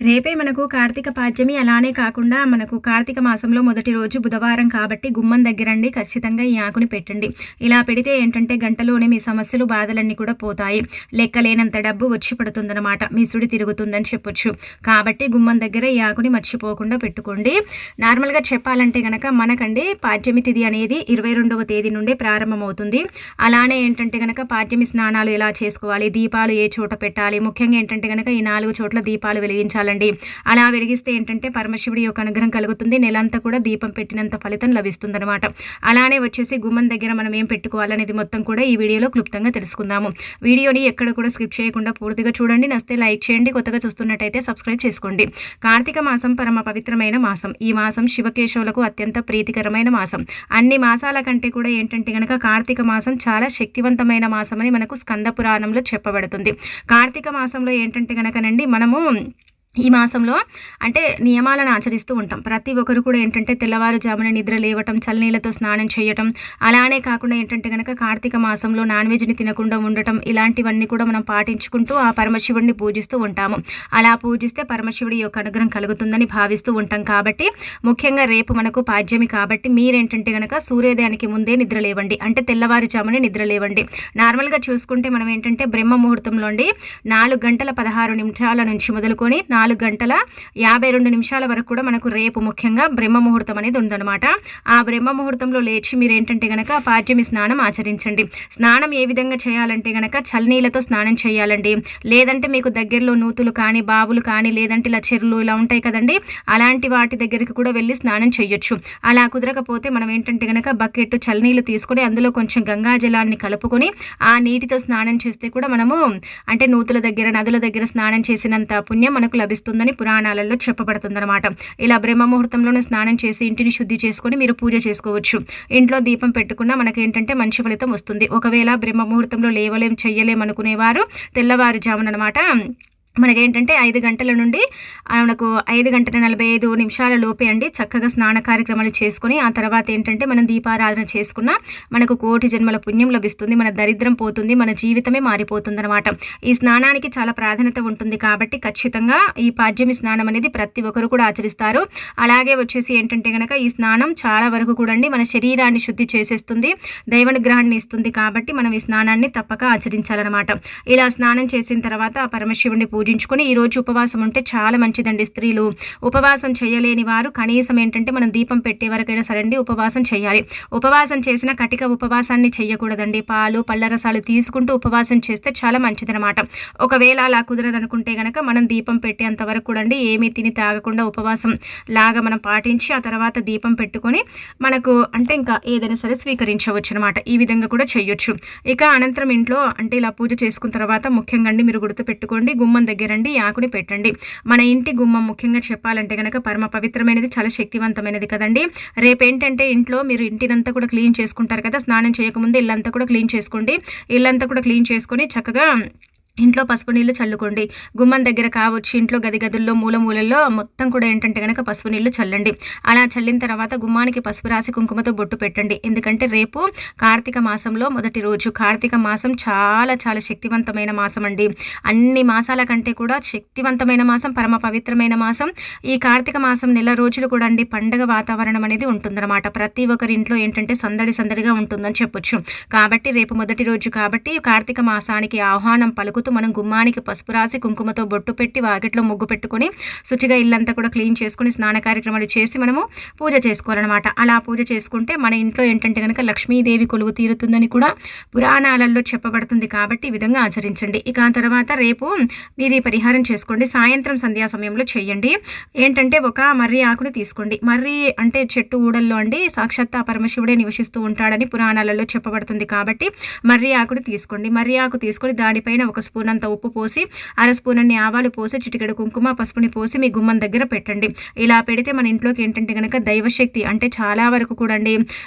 రేపే మనకు కార్తీక పాడ్యమి. అలానే కాకుండా మనకు కార్తీక మాసంలో మొదటి రోజు బుధవారం కాబట్టి గుమ్మం దగ్గరండి. ఖచ్చితంగా ఈ ఆకుని పెట్టండి. ఇలా పెడితే ఏంటంటే గంటలోనే మీ సమస్యలు బాధలన్నీ కూడా పోతాయి. లెక్కలేనంత డబ్బు వచ్చి పడుతుందన్నమాట. మీ సుడి తిరుగుతుందని చెప్పొచ్చు. కాబట్టి గుమ్మం దగ్గర ఈ ఆకుని మర్చిపోకుండా పెట్టుకోండి. నార్మల్గా చెప్పాలంటే కనుక మనకండి పాడ్యమి తిథి అనేది ఇరవై రెండవ తేదీ నుండే ప్రారంభమవుతుంది. అలానే ఏంటంటే కనుక పాడ్యమి స్నానాలు ఎలా చేసుకోవాలి? దీపాలు ఏ చోట పెట్టాలి? ముఖ్యంగా ఏంటంటే కనుక ఈ నాలుగు చోట్ల దీపాలు వెలిగించాలి. చాలండి అలా వెలిగిస్తే ఏంటంటే పరమశివుడి యొక్క అనుగ్రహం కలుగుతుంది. నెలంతా కూడా దీపం పెట్టినంత ఫలితం లభిస్తుంది అనమాట అలానే వచ్చేసి గుమ్మం దగ్గర మనం ఏం పెట్టుకోవాలనేది మొత్తం కూడా ఈ వీడియోలో క్లుప్తంగా తెలుసుకుందాము. వీడియోని ఎక్కడ కూడా స్కిప్ చేయకుండా పూర్తిగా చూడండి. నస్తే లైక్ చేయండి. కొత్తగా చూస్తున్నట్టయితే సబ్స్క్రైబ్ చేసుకోండి. కార్తీక మాసం పరమ పవిత్రమైన మాసం. ఈ మాసం శివకేశవులకు అత్యంత ప్రీతికరమైన మాసం. అన్ని మాసాల కంటే కూడా ఏంటంటే కనుక కార్తీక మాసం చాలా శక్తివంతమైన మాసం అని మనకు స్కంద పురాణంలో చెప్పబడుతుంది. కార్తీక మాసంలో ఏంటంటే కనుకనండి మనము ఈ మాసంలో అంటే నియమాలను ఆచరిస్తూ ఉంటాం. ప్రతి ఒక్కరు కూడా ఏంటంటే తెల్లవారుజామున నిద్ర లేవటం చల్లనీళ్ళతో స్నానం చేయటం అలానే కాకుండా ఏంటంటే కనుక కార్తీక మాసంలో నాన్ వెజ్ని తినకుండా ఉండటం ఇలాంటివన్నీ కూడా మనం పాటించుకుంటూ ఆ పరమశివుడిని పూజిస్తూ ఉంటాము. అలా పూజిస్తే పరమశివుడి యొక్క అనుగ్రహం కలుగుతుందని భావిస్తూ ఉంటాం కాబట్టి ముఖ్యంగా రేపు మనకు పాద్యమి కాబట్టి మీరేంటంటే కనుక సూర్యోదయానికి ముందే నిద్ర లేవండి. అంటే తెల్లవారుజామునే నిద్ర లేవండి. నార్మల్గా చూసుకుంటే మనం ఏంటంటే బ్రహ్మ ముహూర్తంలోండి నాలుగు గంటల పదహారు నిమిషాల నుంచి మొదలుకొని నాలుగు నాలుగు గంటల యాభై రెండు నిమిషాల వరకు కూడా మనకు రేపు ముఖ్యంగా బ్రహ్మ ముహూర్తం అనేది ఉందన్నమాట. ఆ బ్రహ్మ ముహూర్తంలో లేచి మీరు ఏంటంటే గనక పాడ్యమి స్నానం ఆచరించండి. స్నానం ఏ విధంగా చేయాలంటే గనక చల్లనీళ్ళతో స్నానం చేయాలండి. లేదంటే మీకు దగ్గరలో నూతులు కానీ బావులు కానీ లేదంటే ఇలా చెరువులు ఇలా ఉంటాయి కదండి. అలాంటి వాటి దగ్గరికి కూడా వెళ్ళి స్నానం చేయొచ్చు. అలా కుదరకపోతే మనం ఏంటంటే గనక బకెట్ చల్లనీళ్ళు తీసుకొని అందులో కొంచెం గంగా జలాన్ని కలుపుకొని ఆ నీటితో స్నానం చేస్తే కూడా మనము అంటే నూతుల దగ్గర నదుల దగ్గర స్నానం చేసినంత పుణ్యం మనకు లభిస్తుంది. లభిస్తుందని పురాణాలలో చెప్పబడుతుందన్నమాట. ఇలా బ్రహ్మ ముహూర్తంలోనే స్నానం చేసి ఇంటిని శుద్ధి చేసుకొని మీరు పూజ చేసుకోవచ్చు. ఇంట్లో దీపం పెట్టుకున్న మనకేంటంటే మంచి ఫలితం వస్తుంది. ఒకవేళ బ్రహ్మ ముహూర్తంలో లేవలేం చెయ్యలేం అనుకునేవారు తెల్లవారుజామున అనమాట మనకేంటంటే ఐదు గంటల నుండి మనకు ఐదు గంటల నలభై ఐదు నిమిషాల లోపే అండి చక్కగా స్నాన కార్యక్రమాలు చేసుకుని ఆ తర్వాత ఏంటంటే మనం దీపారాధన చేసుకున్న మనకు కోటి జన్మల పుణ్యం లభిస్తుంది మన దరిద్రం పోతుంది మన జీవితమే మారిపోతుంది అనమాట ఈ స్నానానికి చాలా ప్రాధాన్యత ఉంటుంది కాబట్టి ఖచ్చితంగా ఈ పాడ్యమి స్నానం అనేది ప్రతి ఒక్కరు కూడా ఆచరిస్తారు. అలాగే వచ్చేసి ఏంటంటే కనుక ఈ స్నానం చాలా వరకు కూడా అండి మన శరీరాన్ని శుద్ధి చేసేస్తుంది దైవనుగ్రహాన్ని ఇస్తుంది కాబట్టి మనం ఈ స్నానాన్ని తప్పక ఆచరించాలన్నమాట. ఇలా స్నానం చేసిన తర్వాత ఆ పరమశివుని పూజ పూజించుకొని ఈరోజు ఉపవాసం ఉంటే చాలా మంచిదండి స్త్రీలు. ఉపవాసం చేయలేని వారు కనీసం ఏంటంటే మనం దీపం పెట్టే వరకైనా సరే అండి ఉపవాసం చేయాలి. ఉపవాసం చేసిన కటిక ఉపవాసాన్ని చేయకూడదండి. పాలు పళ్ళరసాలు తీసుకుంటూ ఉపవాసం చేస్తే చాలా మంచిదనమాట ఒకవేళ అలా కుదరదనుకుంటే కనుక మనం దీపం పెట్టేంత వరకు కూడా అండి ఏమీ తిని తాగకుండా ఉపవాసం లాగా మనం పాటించి ఆ తర్వాత దీపం పెట్టుకొని మనకు అంటే ఇంకా ఏదైనా సరే స్వీకరించవచ్చు అనమాట ఈ విధంగా కూడా చేయొచ్చు. ఇక అనంతరం ఇంట్లో అంటే ఇలా పూజ చేసుకున్న తర్వాత ముఖ్యంగా అండి మీరు గుర్తు గుమ్మం దగ్గర దగ్గరండి ఈ ఆకుని పెట్టండి. మన ఇంటి గుమ్మం ముఖ్యంగా చెప్పాలంటే కనుక పరమ పవిత్రమైనది చాలా శక్తివంతమైనది కదండి. రేపేంటంటే ఇంట్లో మీరు ఇంటినంతా కూడా క్లీన్ చేసుకుంటారు కదా స్నానం చేయకముందు ఇల్లంతా కూడా క్లీన్ చేసుకోండి. ఇల్లంతా కూడా క్లీన్ చేసుకొని చక్కగా ఇంట్లో పసుపు నీళ్ళు చల్లుకోండి. గుమ్మం దగ్గర కావచ్చు ఇంట్లో గది గదుల్లో మూల మూలల్లో మొత్తం కూడా ఏంటంటే కనుక పసుపు నీళ్ళు చల్లండి. అలా చల్లిన తర్వాత గుమ్మానికి పసుపు రాసి కుంకుమతో బొట్టు పెట్టండి. ఎందుకంటే రేపు కార్తీక మాసంలో మొదటి రోజు. కార్తీక మాసం చాలా చాలా శక్తివంతమైన మాసం అండి అన్ని మాసాల కంటే కూడా శక్తివంతమైన మాసం పరమ పవిత్రమైన మాసం. ఈ కార్తీక మాసం నెల రోజులు కూడా అండి పండగ వాతావరణం అనేది ఉంటుందన్నమాట. ప్రతి ఒక్కరి ఇంట్లో ఏంటంటే సందడి సందడిగా ఉంటుందని చెప్పొచ్చు. కాబట్టి రేపు మొదటి రోజు కాబట్టి కార్తీక మాసానికి ఆహ్వానం పలుకు తాగుతూ మనం గుమ్మానికి పసుపు రాసి కుంకుమతో బొట్టు పెట్టి వాకిట్లో ముగ్గు పెట్టుకొని శుచిగా ఇల్లంతా కూడా క్లీన్ చేసుకుని స్నాన కార్యక్రమాలు చేసి మనము పూజ చేసుకోవాలన్నమాట. అలా పూజ చేసుకుంటే మన ఇంట్లో ఏంటంటే కనుక లక్ష్మీదేవి కొలువు తీరుతుందని కూడా పురాణాలలో చెప్పబడుతుంది కాబట్టి ఈ విధంగా ఆచరించండి. ఇక తర్వాత రేపు మీరు ఈ పరిహారం చేసుకోండి. సాయంత్రం సంధ్యా సమయంలో చేయండి. ఏంటంటే ఒక మర్రి ఆకుని తీసుకోండి. మర్రి అంటే చెట్టు ఊడల్లో అండి సాక్షాత్ పరమశివుడే నివసిస్తూ ఉంటాడని పురాణాలలో చెప్పబడుతుంది కాబట్టి మర్రి ఆకుని తీసుకోండి. మర్రి ఆకు తీసుకొని దానిపైన ఒక స్పూన్ అంత ఉప్పు పోసి అర స్పూన్ అన్ని ఆవాలు పోసి చిటికెడు కుంకుమ పసుపుని పోసి మీ గుమ్మం దగ్గర పెట్టండి. ఇలా పెడితే మన ఇంట్లోకి ఏంటంటే కనుక దైవశక్తి అంటే చాలా వరకు కూడా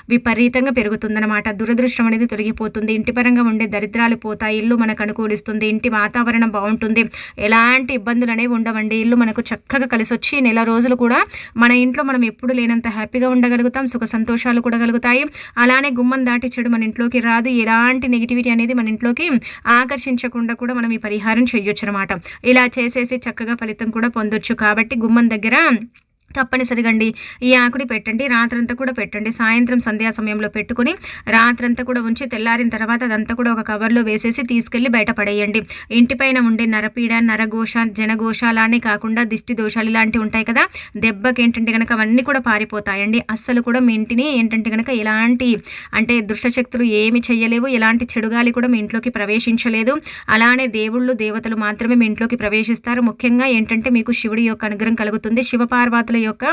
విపరీతంగా పెరుగుతుందన్నమాట. దురదృష్టం అనేది తొలగిపోతుంది. ఇంటి పరంగా ఉండే దరిద్రాలు పోతాయి. ఇల్లు మనకు అనుకూలిస్తుంది. ఇంటి వాతావరణం బాగుంటుంది. ఎలాంటి ఇబ్బందులు అనేవి ఉండవండి. ఇల్లు మనకు చక్కగా కలిసి వచ్చి నెల రోజులు కూడా మన ఇంట్లో మనం ఎప్పుడు లేనంత హ్యాపీగా ఉండగలుగుతాం. సుఖ సంతోషాలు కూడా కలుగుతాయి. అలానే గుమ్మం దాటి చెడు మన ఇంట్లోకి రాదు. ఎలాంటి నెగిటివిటీ అనేది మన ఇంట్లోకి ఆకర్షించకుండా కూడా మనం ఈ పరిహారం చేయొచ్చు అనమాట ఇలా చేసేసి చక్కగా ఫలితం కూడా పొందొచ్చు. కాబట్టి గుమ్మం దగ్గర తప్పనిసరిగా అండి ఈ ఆకుని పెట్టండి రాత్రంతా కూడా పెట్టండి. సాయంత్రం సంధ్యా సమయంలో పెట్టుకుని రాత్రంతా కూడా ఉంచి తెల్లారిన తర్వాత అదంతా కూడా ఒక కవర్లో వేసేసి తీసుకెళ్ళి బయట పడేయండి. ఇంటిపైన ఉండే నరపీడ నరఘోష జనఘోష అలానే కాకుండా దిష్టి దోషాలు ఇలాంటివి ఉంటాయి కదా దెబ్బకి ఏంటంటే కనుక అవన్నీ కూడా పారిపోతాయండి. అస్సలు కూడా మీ ఇంటిని ఏంటంటే కనుక ఎలాంటి అంటే దుష్టశక్తులు ఏమి చేయలేవు ఎలాంటి చెడుగాలి కూడా మీ ఇంట్లోకి ప్రవేశించలేదు. అలానే దేవుళ్ళు దేవతలు మాత్రమే మీ ఇంట్లోకి ప్రవేశిస్తారు. ముఖ్యంగా ఏంటంటే మీకు శివుడి యొక్క అనుగ్రహం కలుగుతుంది. శివపార్వతుల యొక్క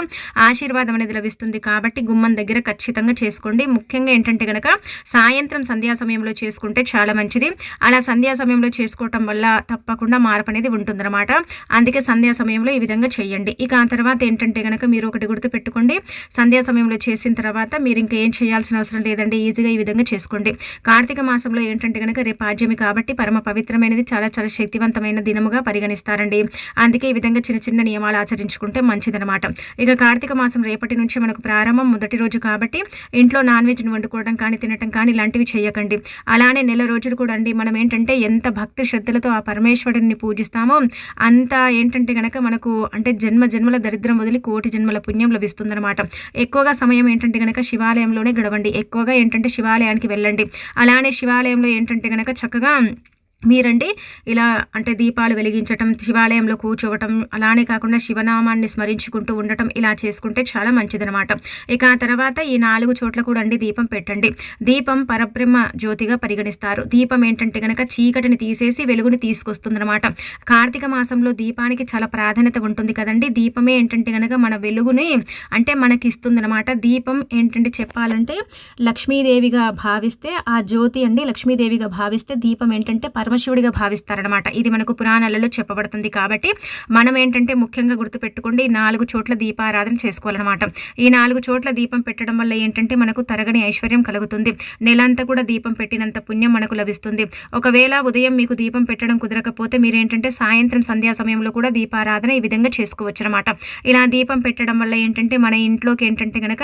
ఆశీర్వాదం అనేది లభిస్తుంది. కాబట్టి గుమ్మం దగ్గర ఖచ్చితంగా చేసుకోండి. ముఖ్యంగా ఏంటంటే కనుక సాయంత్రం సంధ్యా సమయంలో చేసుకుంటే చాలా మంచిది. అలా సంధ్యా సమయంలో చేసుకోవటం వల్ల తప్పకుండా మార్పు అనేది ఉంటుందన్నమాట. అందుకే సంధ్యా సమయంలో ఈ విధంగా చేయండి. ఇక ఆ తర్వాత ఏంటంటే కనుక మీరు ఒకటి గుర్తు పెట్టుకోండి సంధ్యా సమయంలో చేసిన తర్వాత మీరు ఇంకా ఏం చేయాల్సిన అవసరం లేదండి. ఈజీగా ఈ విధంగా చేసుకోండి. కార్తీక మాసంలో ఏంటంటే కనుక రేపు ఆజ్యమి కాబట్టి పరమ పవిత్రమైనది చాలా చాలా శక్తివంతమైన దినముగా పరిగణిస్తారండి. అందుకే ఈ విధంగా చిన్న చిన్న నియమాలు ఆచరించుకుంటే మంచిదనమాట ఇక కార్తీక మాసం రేపటి నుంచి మనకు ప్రారంభం మొదటి రోజు కాబట్టి ఇంట్లో నాన్ వెజ్ని వండుకోవడం కానీ తినటం కానీ ఇలాంటివి చేయకండి. అలానే నెల రోజులు కూడా అండి మనం ఏంటంటే ఎంత భక్తి శ్రద్ధలతో ఆ పరమేశ్వరుడిని పూజిస్తామో అంత ఏంటంటే కనుక మనకు అంటే జన్మ జన్మల దరిద్రం వదిలి కోటి జన్మల పుణ్యం లభిస్తుందన్నమాట. ఎక్కువగా సమయం ఏంటంటే కనుక శివాలయంలోనే గడవండి. ఎక్కువగా ఏంటంటే శివాలయానికి వెళ్ళండి. అలానే శివాలయంలో ఏంటంటే కనుక చక్కగా మీరండి. ఇలా అంటే దీపాలు వెలిగించటం శివాలయంలో కూర్చోవటం అలానే కాకుండా శివనామాన్ని స్మరించుకుంటూ ఉండటం ఇలా చేసుకుంటే చాలా మంచిదనమాట ఇక ఆ తర్వాత ఈ నాలుగు చోట్ల కూడా అండి దీపం పెట్టండి. దీపం పరబ్రహ్మ జ్యోతిగా పరిగణిస్తారు. దీపం ఏంటంటే కనుక చీకటిని తీసేసి వెలుగుని తీసుకొస్తుందనమాట కార్తీక మాసంలో దీపానికి చాలా ప్రాధాన్యత ఉంటుంది కదండి. దీపమే ఏంటంటే కనుక మన వెలుగుని అంటే మనకి ఇస్తుందనమాట దీపం ఏంటంటే చెప్పాలంటే లక్ష్మీదేవిగా భావిస్తే ఆ జ్యోతి అండి లక్ష్మీదేవిగా భావిస్తే దీపం ఏంటంటే పరమశివుడిగా భావిస్తారనమాట ఇది మనకు పురాణాలలో చెప్పబడుతుంది కాబట్టి మనం ఏంటంటే ముఖ్యంగా గుర్తుపెట్టుకోండి నాలుగు చోట్ల దీపారాధన చేసుకోవాలన్నమాట. ఈ నాలుగు చోట్ల దీపం పెట్టడం వల్ల ఏంటంటే మనకు తరగని ఐశ్వర్యం కలుగుతుంది. నెలంతా కూడా దీపం పెట్టినంత పుణ్యం మనకు లభిస్తుంది. ఒకవేళ ఉదయం మీకు దీపం పెట్టడం కుదరకపోతే మీరు ఏంటంటే సాయంత్రం సంధ్యా సమయంలో కూడా దీపారాధన ఈ విధంగా చేసుకోవచ్చు అనమాట ఇలా దీపం పెట్టడం వల్ల ఏంటంటే మన ఇంట్లోకి ఏంటంటే కనుక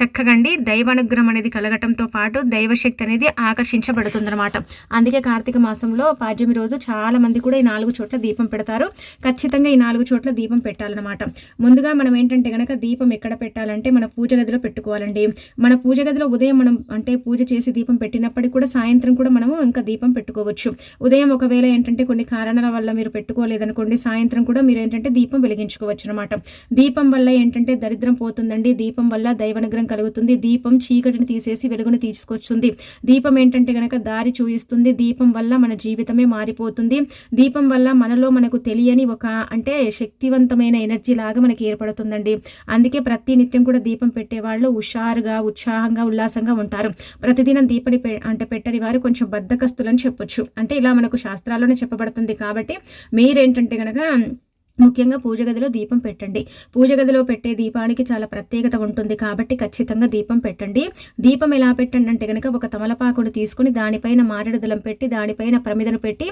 చక్కగండి దైవానుగ్రహం అనేది కలగటంతో పాటు దైవశక్తి అనేది ఆకర్షించబడుతుంది అనమాట అందుకే కార్తీక మాసంలో మాసంలో పాడ్యమి రోజు చాలా మంది కూడా ఈ నాలుగు చోట్ల దీపం పెడతారు. ఖచ్చితంగా ఈ నాలుగు చోట్ల దీపం పెట్టాలన్నమాట. ముందుగా మనం ఏంటంటే కనుక దీపం ఎక్కడ పెట్టాలంటే మన పూజ గదిలో పెట్టుకోవాలండి. మన పూజ గదిలో ఉదయం మనం అంటే పూజ చేసి దీపం పెట్టినప్పటికీ కూడా సాయంత్రం కూడా మనము ఇంకా దీపం పెట్టుకోవచ్చు. ఉదయం ఒకవేళ ఏంటంటే కొన్ని కారణాల వల్ల మీరు పెట్టుకోలేదనుకోండి సాయంత్రం కూడా మీరు ఏంటంటే దీపం వెలిగించుకోవచ్చు అనమాట దీపం వల్ల ఏంటంటే దరిద్రం పోతుందండి. దీపం వల్ల దైవనుగ్రహం కలుగుతుంది. దీపం చీకటిని తీసేసి వెలుగుని తీసుకొస్తుంది. దీపం ఏంటంటే కనుక దారి చూయిస్తుంది. దీపం వల్ల మన జీవితమే మారిపోతుంది. దీపం వల్ల మనలో మనకు తెలియని ఒక అంటే శక్తివంతమైన ఎనర్జీ లాగా మనకి ఏర్పడుతుందండి. అందుకే ప్రతి నిత్యం కూడా దీపం పెట్టేవాళ్ళు హుషారుగా ఉత్సాహంగా ఉల్లాసంగా ఉంటారు. ప్రతిదినం దీపని అంటే పెట్టని వారు కొంచెం బద్దకస్తులని చెప్పొచ్చు. అంటే ఇలా మనకు శాస్త్రాల్లోనే చెప్పబడుతుంది కాబట్టి మీరేంటంటే కనుక ముఖ్యంగా పూజ గదిలో దీపం పెట్టండి. పూజ గదిలో పెట్టే దీపానికి చాలా ప్రత్యేకత ఉంటుంది. కాబట్టి ఖచ్చితంగా దీపం పెట్టండి. దీపం ఎలా పెట్టండి అంటే కనుక ఒక తమలపాకును తీసుకుని దానిపైన మారేడుదలం పెట్టి దానిపైన ప్రమిదను పెట్టి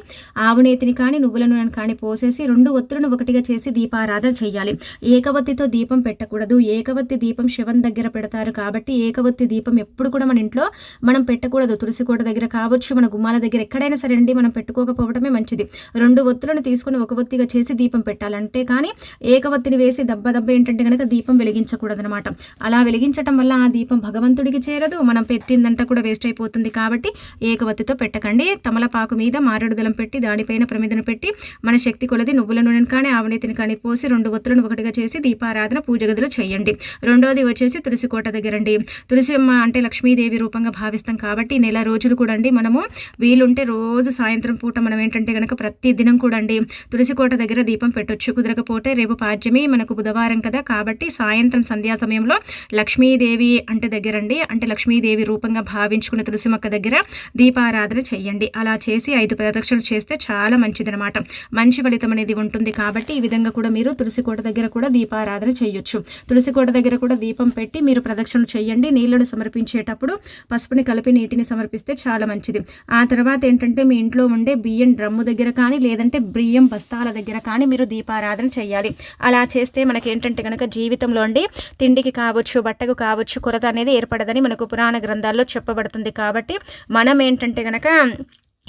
ఆవునేతిని కానీ నువ్వులను కానీ పోసేసి రెండు ఒత్తులను ఒకటిగా చేసి దీపారాధన చేయాలి. ఏకవత్తితో దీపం పెట్టకూడదు. ఏకవత్తి దీపం శివం దగ్గర పెడతారు కాబట్టి ఏకవత్తి దీపం ఎప్పుడు కూడా మన ఇంట్లో మనం పెట్టకూడదు. తులసి కోట దగ్గర కావచ్చు మన గుమ్మాల దగ్గర ఎక్కడైనా సరే అండి మనం పెట్టుకోకపోవడమే మంచిది. రెండు ఒత్తులను తీసుకుని ఒక ఒత్తిగా చేసి దీపం పెట్టాలి. వెలిగించాలంటే కానీ ఏకవత్తిని వేసి దెబ్బ దెబ్బ ఏంటంటే కనుక దీపం వెలిగించకూడదనమాట అలా వెలిగించటం వల్ల ఆ దీపం భగవంతుడికి చేరదు మనం పెట్టిందంతా కూడా వేస్ట్ అయిపోతుంది కాబట్టి ఏకవత్తితో పెట్టకండి. తమలపాకు మీద మారేడుదలం పెట్టి దానిపైన ప్రమిదను పెట్టి మన శక్తి కొలది నువ్వుల నూనెను కానీ ఆవనీతిని కానీ పోసి రెండు ఒత్తులను ఒకటిగా చేసి దీపారాధన పూజ గదిలో చేయండి. రెండోది వచ్చేసి తులసి కోట దగ్గరండి. తులసిమ్మ అంటే లక్ష్మీదేవి రూపంగా భావిస్తాం కాబట్టి నెల రోజులు కూడా అండి మనము. వీలుంటే రోజు సాయంత్రం పూట మనం ఏంటంటే కనుక ప్రతి దినం కూడా అండి తులసి కోట దగ్గర దీపం పెట్టొచ్చు. ఖర్చు కుదరకపోతే రేపు పాడ్యమి మనకు బుధవారం కదా. కాబట్టి సాయంత్రం సంధ్యా సమయంలో లక్ష్మీదేవి అంటే దగ్గరండి. అంటే లక్ష్మీదేవి రూపంగా భావించుకున్న తులసి మొక్క దగ్గర దీపారాధన చెయ్యండి. అలా చేసి ఐదు ప్రదక్షిణలు చేస్తే చాలా మంచిదనమాట మంచి ఫలితం అనేది ఉంటుంది కాబట్టి ఈ విధంగా కూడా మీరు తులసి కోట దగ్గర కూడా దీపారాధన చేయొచ్చు తులసి కోట దగ్గర కూడా దీపం పెట్టి మీరు ప్రదక్షిణలు చేయండి నీళ్ళను సమర్పించేటప్పుడు పసుపుని కలిపి నీటిని సమర్పిస్తే చాలా మంచిది. ఆ తర్వాత ఏంటంటే మీ ఇంట్లో ఉండే బియ్యం డ్రమ్ము దగ్గర కానీ లేదంటే బియ్యం బస్తాల దగ్గర కానీ మీరు దీపా దీపారాధన చేయాలి. అలా చేస్తే మనకి ఏంటంటే కనుక జీవితంలో అండి తిండికి కావచ్చు బట్టకు కావచ్చు కొరత అనేది ఏర్పడదని మనకు పురాణ గ్రంథాల్లో చెప్పబడుతుంది. కాబట్టి మనం ఏంటంటే కనుక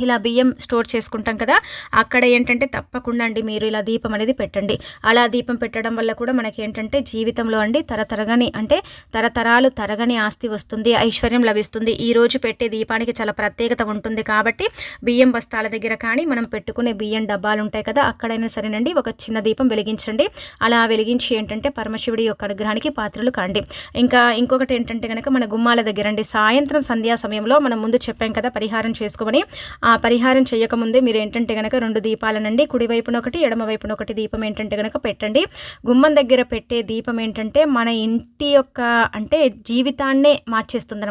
ఇలా బియ్యం స్టోర్ చేసుకుంటాం కదా అక్కడ ఏంటంటే తప్పకుండా అండి మీరు ఇలా దీపం అనేది పెట్టండి. అలా దీపం పెట్టడం వల్ల కూడా మనకి ఏంటంటే జీవితంలో అండి తరతరగని అంటే తరతరాలు తరగని ఆస్తి వస్తుంది ఐశ్వర్యం లభిస్తుంది. ఈ రోజు పెట్టే దీపానికి చాలా ప్రత్యేకత ఉంటుంది కాబట్టి బియ్యం బస్తాల దగ్గర కానీ మనం పెట్టుకునే బియ్యం డబ్బాలు ఉంటాయి కదా అక్కడైనా సరేనండి ఒక చిన్న దీపం వెలిగించండి. అలా వెలిగించి ఏంటంటే పరమశివుడి యొక్క అనుగ్రహానికి పాత్రలు కాండి. ఇంకా ఇంకొకటి ఏంటంటే కనుక మన గుమ్మాల దగ్గర అండి సాయంత్రం సంధ్యా సమయంలో మనం ముందు చెప్పాం కదా పరిహారం చేసుకోమని ఆ పరిహారం చేయకముందే మీరు ఏంటంటే కనుక రెండు దీపాలనండి. కుడివైపున ఒకటి ఎడమ వైపున ఒకటి దీపం ఏంటంటే కనుక పెట్టండి. గుమ్మం దగ్గర పెట్టే దీపం ఏంటంటే మన ఇంటి యొక్క అంటే జీవితాన్నే మార్చేస్తుంది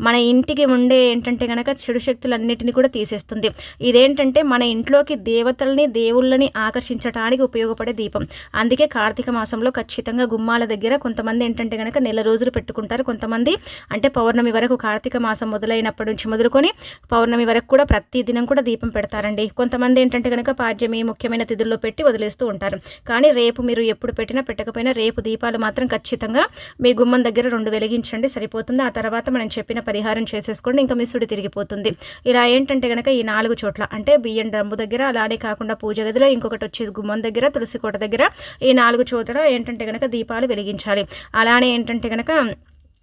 మన ఇంటికి ఉండే ఏంటంటే కనుక చెడు శక్తులన్నిటిని కూడా తీసేస్తుంది. ఇదేంటంటే మన ఇంట్లోకి దేవతల్ని దేవుళ్ళని ఆకర్షించడానికి ఉపయోగపడే దీపం. అందుకే కార్తీక మాసంలో ఖచ్చితంగా గుమ్మాల దగ్గర కొంతమంది ఏంటంటే కనుక నెల రోజులు పెట్టుకుంటారు. కొంతమంది అంటే పౌర్ణమి వరకు కార్తీక మాసం మొదలైనప్పటి నుంచి మొదలుకొని పౌర్ణమి వరకు కూడా ప్రతి దినం కూడా దీపం పెడతారండి. కొంతమంది ఏంటంటే కనుక పాడ్యమి ముఖ్యమైన తిథుల్లో పెట్టి వదిలేస్తూ ఉంటారు. కానీ రేపు మీరు ఎప్పుడు పెట్టినా పెట్టకపోయినా రేపు దీపాలు మాత్రం ఖచ్చితంగా మీ గుమ్మం దగ్గర రెండు వెలిగించండి సరిపోతుంది. ఆ తర్వాత మనం చెప్పిన పరిహారం చేసేసుకోండి ఇంకా మిస్సుడి తిరిగిపోతుంది. ఇలా ఏంటంటే కనుక ఈ నాలుగు చోట్ల అంటే బియ్యం డ్రమ్ము దగ్గర అలానే కాకుండా పూజ గదిలో ఇంకొకటి వచ్చేసి గుమ్మం దగ్గర తులసి కోట దగ్గర ఈ నాలుగు చోట్ల ఏంటంటే కనుక దీపాలు వెలిగించాలి. అలానే ఏంటంటే కనుక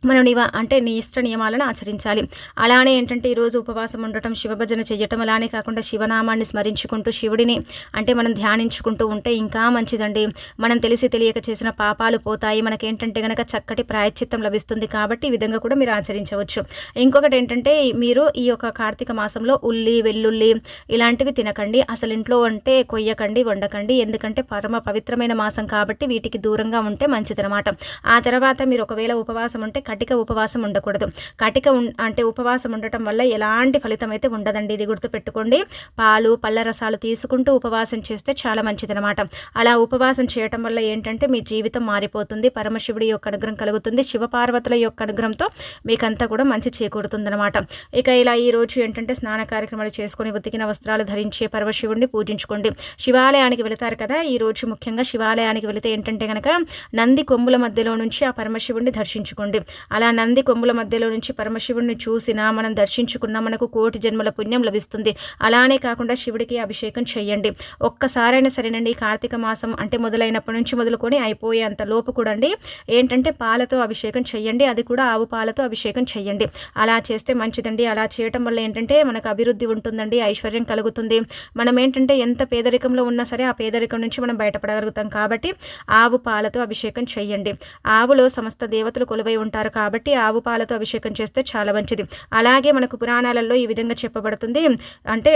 మనం నివ అంటే నీ ఇష్ట నియమాలను ఆచరించాలి. అలానే ఏంటంటే ఈరోజు ఉపవాసం ఉండటం శివభజన చేయటం అలానే కాకుండా శివనామాన్ని స్మరించుకుంటూ శివుడిని అంటే మనం ధ్యానించుకుంటూ ఉంటే ఇంకా మంచిదండి. మనం తెలిసి తెలియక చేసిన పాపాలు పోతాయి. మనకేంటంటే కనుక చక్కటి ప్రాయశ్చిత్తం లభిస్తుంది కాబట్టి ఈ విధంగా కూడా మీరు ఆచరించవచ్చు. ఇంకొకటి ఏంటంటే మీరు ఈ యొక్క కార్తీక మాసంలో ఉల్లి వెల్లుల్లి ఇలాంటివి తినకండి. అసలు ఇంట్లో అంటే కొయ్యకండి వండకండి. ఎందుకంటే పరమ పవిత్రమైన మాసం కాబట్టి వీటికి దూరంగా ఉంటే మంచిదనమాట ఆ తర్వాత మీరు ఒకవేళ ఉపవాసం ఉంటే కటిక ఉపవాసం ఉండకూడదు. కటిక అంటే ఉపవాసం ఉండటం వల్ల ఎలాంటి ఫలితం అయితే ఉండదండి ఇది గుర్తుపెట్టుకోండి. పాలు పళ్ళ రసాలు తీసుకుంటూ ఉపవాసం చేస్తే చాలా మంచిదనమాట అలా ఉపవాసం చేయటం వల్ల ఏంటంటే మీ జీవితం మారిపోతుంది పరమశివుడి యొక్క అనుగ్రహం కలుగుతుంది శివపార్వతుల యొక్క అనుగ్రహంతో మీకంతా కూడా మంచి చేకూరుతుందనమాట ఇక ఇలా ఈ రోజు ఏంటంటే స్నాన కార్యక్రమాలు చేసుకొని ఉతికిన వస్త్రాలు ధరించే పరమశివుడిని పూజించుకోండి. శివాలయానికి వెళతారు కదా ఈ రోజు ముఖ్యంగా శివాలయానికి వెళితే ఏంటంటే కనుక నంది కొమ్ముల మధ్యలో నుంచి ఆ పరమశివుడిని దర్శించుకోండి. అలా నంది కొమ్ముల మధ్యలో నుంచి పరమశివుడిని చూసినా మనం దర్శించుకున్నా మనకు కోటి జన్మల పుణ్యం లభిస్తుంది. అలానే కాకుండా శివుడికి అభిషేకం చేయండి ఒక్కసారైనా సరేనండి కార్తీక మాసం అంటే మొదలైనప్పటి నుంచి మొదలుకొని అయిపోయేంత లోపు కూడా ఏంటంటే పాలతో అభిషేకం చేయండి అది కూడా ఆవు పాలతో అభిషేకం చేయండి అలా చేస్తే మంచిదండి. అలా చేయటం వల్ల ఏంటంటే మనకు అభివృద్ధి ఉంటుందండి ఐశ్వర్యం కలుగుతుంది. మనం ఏంటంటే ఎంత పేదరికంలో ఉన్నా సరే ఆ పేదరికం నుంచి మనం బయటపడగలుగుతాం కాబట్టి ఆవు పాలతో అభిషేకం చేయండి ఆవులో సమస్త దేవతలు కొలువై ఉంటారు కాబట్టి ఆవు పాలతో అభిషేకం చేస్తే చాలా మంచిది. అలాగే మనకు పురాణాలలో ఈ విధంగా చెప్పబడుతుంది. అంటే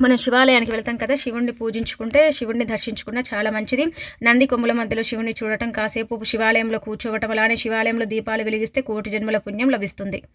మనం శివాలయానికి వెళ్తాం కదా శివుణ్ణి పూజించుకుంటే శివుణ్ణి దర్శించుకున్న చాలా మంచిది. నంది కొమ్ముల మధ్యలో శివుణ్ణి చూడటం కాసేపు శివాలయంలో కూర్చోవటం అలానే శివాలయంలో దీపాలు వెలిగిస్తే కోటి జన్మల పుణ్యం లభిస్తుంది.